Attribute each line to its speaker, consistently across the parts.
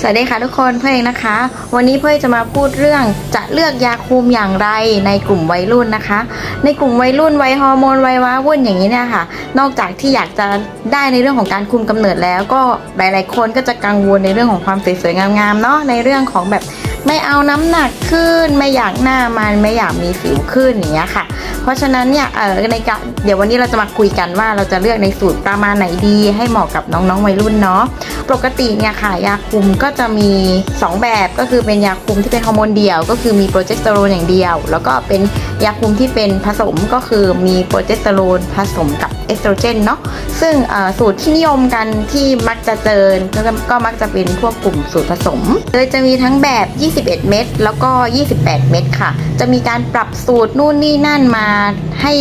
Speaker 1: สวัสดีค่ะทุกคนเพื่อนเองนะคะ วันนี้เพื่อนจะมาพูดเรื่องจะเลือกยาคุมอย่างไรในกลุ่มวัยรุ่นนะคะ ในกลุ่มวัยรุ่นวัยฮอร์โมนวัยว้าวุ่นอย่างนี้เนี่ยค่ะ นอกจากที่อยากจะได้ในเรื่องของการคุมกำเนิดแล้ว ก็หลาย ๆ คนก็จะกังวลในเรื่องของความสวยๆงามๆเนาะในเรื่องของแบบ ไม่เอาน้ำหนักขึ้น ไม่อยากหน้ามันไม่อยากมีสิวขึ้นอย่างเงี้ยค่ะ เพราะฉะนั้นเนี่ยเออในการเดี๋ยววันนี้เราจะมาคุยกันว่าเราจะเลือกในสูตรประมาณไหนดี ให้เหมาะกับน้องๆวัยรุ่นเนาะปกติเนี่ยค่ะยาคุมก็จะมี 2 แบบก็คือเป็นยาคุมที่เป็นฮอร์โมนเดี่ยว ก็คือมีโปรเจสเตอโรนอย่างเดียว แล้วก็เป็นยาคุมที่เป็นผสมก็คือมีโปรเจสเตอโรนผสมกับเอสโตรเจนเนาะซึ่งเอ่อสูตรที่นิยมกันที่มักจะเจอก็ก็มักจะเป็นพวกกลุ่มสูตรผสมโดยจะมีทั้งแบบ21 เม็ดแล้วก็ 28 เม็ดค่ะ จะมีการปรับสูตรนู่นนี่นั่นมาให้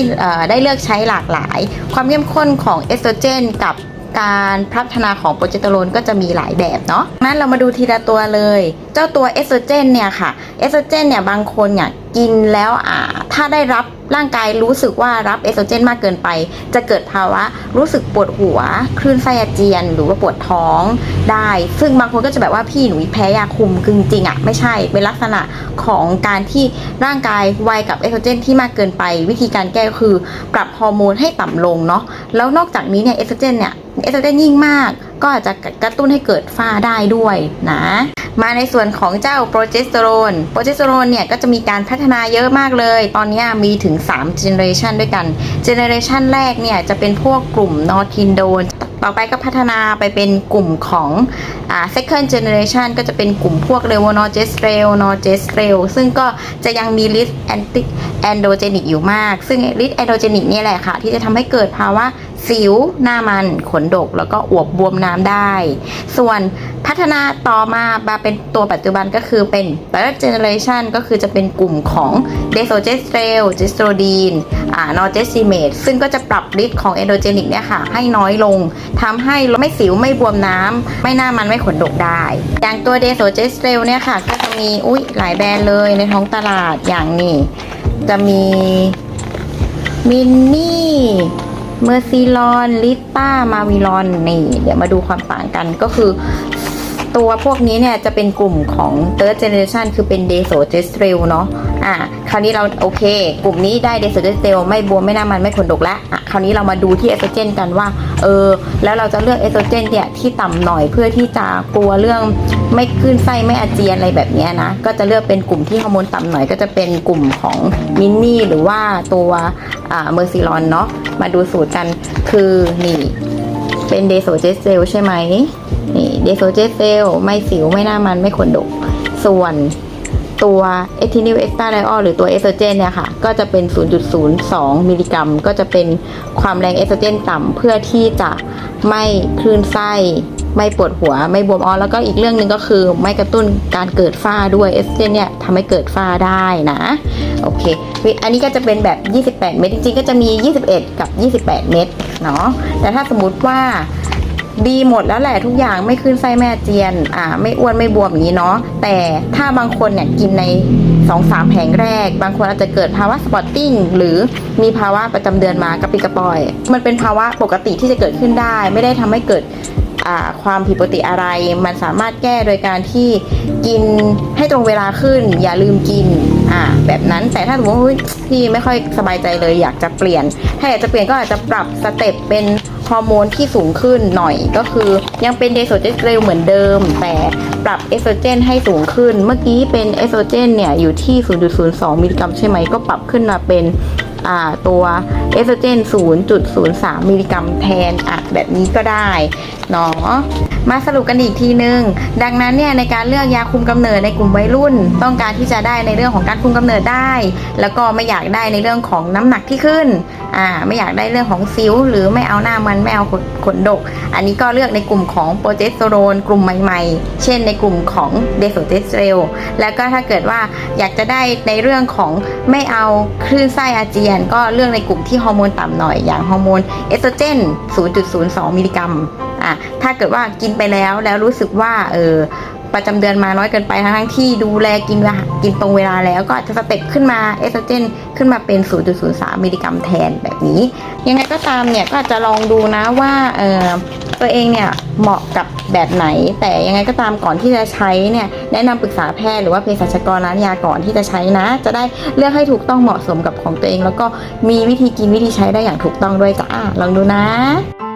Speaker 1: ได้เลือกใช้หลากหลาย ความเข้มข้นของเอสโตรเจนกับ การพัฒนาของโปรเจสเตอโรนก็จะมีหลายแบบเนาะงั้นเรามาดูทีละตัวเลย เจ้าตัวเอสโตรเจนเนี่ยค่ะ เอสโตรเจนเนี่ยบางคนเนี่ยกินแล้วอ่าถ้าได้รับร่างกายรู้สึกว่ารับเอสโตรเจนมากเกินไป จะเกิดภาวะรู้สึกปวดหัว คลื่นไส้อาเจียน หรือว่าปวดท้องได้ ซึ่งบางคนก็จะแบบว่าพี่หนูแพ้ยาคุมคือจริงๆอะไม่ใช่เป็นลักษณะของการที่ร่างกายไวกับเอสโตรเจนที่มากเกินไป วิธีการแก้คือปรับฮอร์โมนให้ต่ำลงเนาะแล้วนอกจากนี้เนี่ยเอสโตรเจนเนี่ย เอสโตรเจนยิ่งมาก ก็อาจจะกระตุ้นให้เกิดฝ้าได้ด้วยนะมาในส่วนของเจ้าโปรเจสเตอโรน โปรเจสเตอโรนเนี่ยก็จะมีการพัฒนาเยอะมากเลย ตอนนี้มีถึง3 generation ด้วยกัน generation แรกเนี่ยจะเป็นพวกกลุ่มนอร์ทินโดน ต่อไปก็พัฒนาไปเป็นกลุ่มของอ่า second generation ก็จะเป็นกลุ่มพวกเรโวนอร์เจสเรลนอร์เจสเรลซึ่งก็จะยังมีฤทธิ์แอนติแอนโดเจนิกอยู่มาก ซึ่งฤทธิ์แอนโดเจนิกนี่แหละค่ะ ที่จะทำให้เกิดภาวะ สิวหน้ามันขนดกแล้วก็อวบบวมน้ำได้ ส่วนพัฒนาต่อมามาเป็นตัวปัจจุบันก็คือเป็น third generation ก็คือจะเป็นกลุ่มของ d e s o g e s t r e l g e s t r o d i n e อ่า n o r g e s i m a t e ซึ่งก็จะปรับฤทธิ์ของ endogenic เนี่ยค่ะ ให้น้อยลงทำให้ไม่สิวไม่บวมน้ำ ไม่หน้ามันไม่ขนดกได้ อย่างตัว d e s o g e s t r e l เนี่ยค่ะ ก็จะมีอุ้ยหลายแบรนด์เลยในท้องตลาดอย่างนี้ จะมีมินนี่ เมอร์ซีลอนลิต้ามาวิลอนนี่ เดี๋ยวมาดูความต่างกันก็คือ ตัวพวกนี้เนี่ยจะเป็นกลุ่มของ third generation คือเป็นเดโซเจสเทรลเนาะ อะคราวนี้เราโอเค กลุ่มนี้ได้ d e s o g e s t r e l ไม่บวมไม่น้ามันไม่ขนดกแล้วอะคราวนี้เรามาดูที่เอสโตรเจนกันว่าเออแล้วเราจะเลือกเอสโตรเจนเนี่ยที่ต่ำหน่อยเพื่อที่จะกลัวเรื่องไม่ขึ้นไส้ไม่อาเจียนอะไรแบบนี้นะก็จะเลือกเป็นกลุ่มที่ฮอร์โมนต่ำหน่อยก็จะเป็นกลุ่มของมินนี่หรือว่าตัวอ่าเมอร์ซิลอนเนาะมาดูสูตรกันคือนี่เป็นเดโซเจสเซลใช่ไหมนี่เดโซเจสเซลไม่สิวไม่หน้ามันไม่ขนดกส่วน ตัวเอทินิลเอ็กซ์ตาไดออลหรือตัวเอสโตรเจนเนี่ยค่ะ ก็จะเป็น 0.02 มิลลิกรัม ก็จะเป็นความแรงเอสโตรเจนต่ำเพื่อที่จะไม่คลื่นไส้ไม่ปวดหัวไม่บวมอ้อแล้วก็อีกเรื่องหนึ่งก็คือไม่กระตุ้นการเกิดฝ้าด้วยเอสโตรเจนเนี่ยทำให้เกิดฝ้าได้นะโอเคอันนี้ก็จะเป็นแบบ 28 เม็ดจริงๆ ก็จะมี 21 กับ 28 เม็ดเนาะแต่ถ้าสมมติว่า ดีหมดแล้วแหละทุกอย่างไม่ขึ้นไส้แม่เจียน อ่า ไม่อ้วนไม่บวมอย่างนี้เนาะแต่ถ้าบางคนเนี่ยกินในสองสามแผงแรก บางคนอาจจะเกิดภาวะสปอตติ้งหรือมีภาวะประจำเดือนมากระปิกระปอย มันเป็นภาวะปกติที่จะเกิดขึ้นได้ ไม่ได้ทำให้เกิด ความผิดปกติอะไร มันสามารถแก้โดยการที่กินให้ตรงเวลาขึ้น อย่าลืมกินอ่าแบบนั้นแต่ถ้าสมมติว่าพี่ไม่ค่อยสบายใจเลยอยากจะเปลี่ยน ถ้าอยากจะเปลี่ยนก็อาจจะปรับสเต็ปเป็นฮอร์โมนที่สูงขึ้นหน่อยก็คือยังเป็นเดโซเจสเตรลเหมือนเดิม แต่ปรับเอสโตรเจนให้สูงขึ้น เมื่อกี้เป็นเอสโตรเจนเนี่ยอยู่ที่ 0.02 มิลลิกรัมใช่ไหมก็ปรับขึ้นมาเป็น ตัวเอสโตรเจน 0.03 มิลลิกรัมแทนอะแบบนี้ก็ได้เนาะมาสรุปกันอีกทีนึง ดังนั้นเนี่ยในการเลือกยาคุมกำเนิดในกลุ่มวัยรุ่น ต้องการที่จะได้ในเรื่องของการคุมกำเนิดได้ แล้วก็ไม่อยากได้ในเรื่องของน้ำหนักที่ขึ้น อ่าไม่อยากได้เรื่องของซิวหรือไม่เอาหน้ามันไม่เอาขนขนดก อันนี้ก็เลือกในกลุ่มของโปรเจสเตอโรนกลุ่มใหม่ๆ เช่นในกลุ่มของเดโซเจสเตรลแล้วก็ถ้าเกิดว่าอยากจะได้ในเรื่องของไม่เอาคลื่นไส้อาเจียน ก็เลือกในกลุ่มที่ฮอร์โมนต่ำหน่อยอย่างฮอร์โมนเอสโตรเจน 0.02 มิลลิกรัมอะถ้าเกิดว่ากินไปแล้วแล้วรู้สึกว่าเออ ประจำเดือนมาน้อยเกินไปทั้งที่ดูแลกินเวลากินตรงเวลาแล้วก็อาจจะสเต็ปขึ้นมาเอสโตรเจนขึ้นมาเป็น 0.03 มิลลิกรัมแทนแบบนี้ ยังไงก็ตามเนี่ยก็อาจจะลองดูนะว่าเออตัวเองเนี่ยเหมาะกับแบบไหน แต่ยังไงก็ตามก่อนที่จะใช้เนี่ยแนะนำปรึกษาแพทย์หรือว่าเภสัชกรร้านยาก่อนที่จะใช้นะ จะได้เลือกให้ถูกต้องเหมาะสมกับของตัวเอง แล้วก็มีวิธีกินวิธีใช้ได้อย่างถูกต้องด้วยจ้าลองดูนะ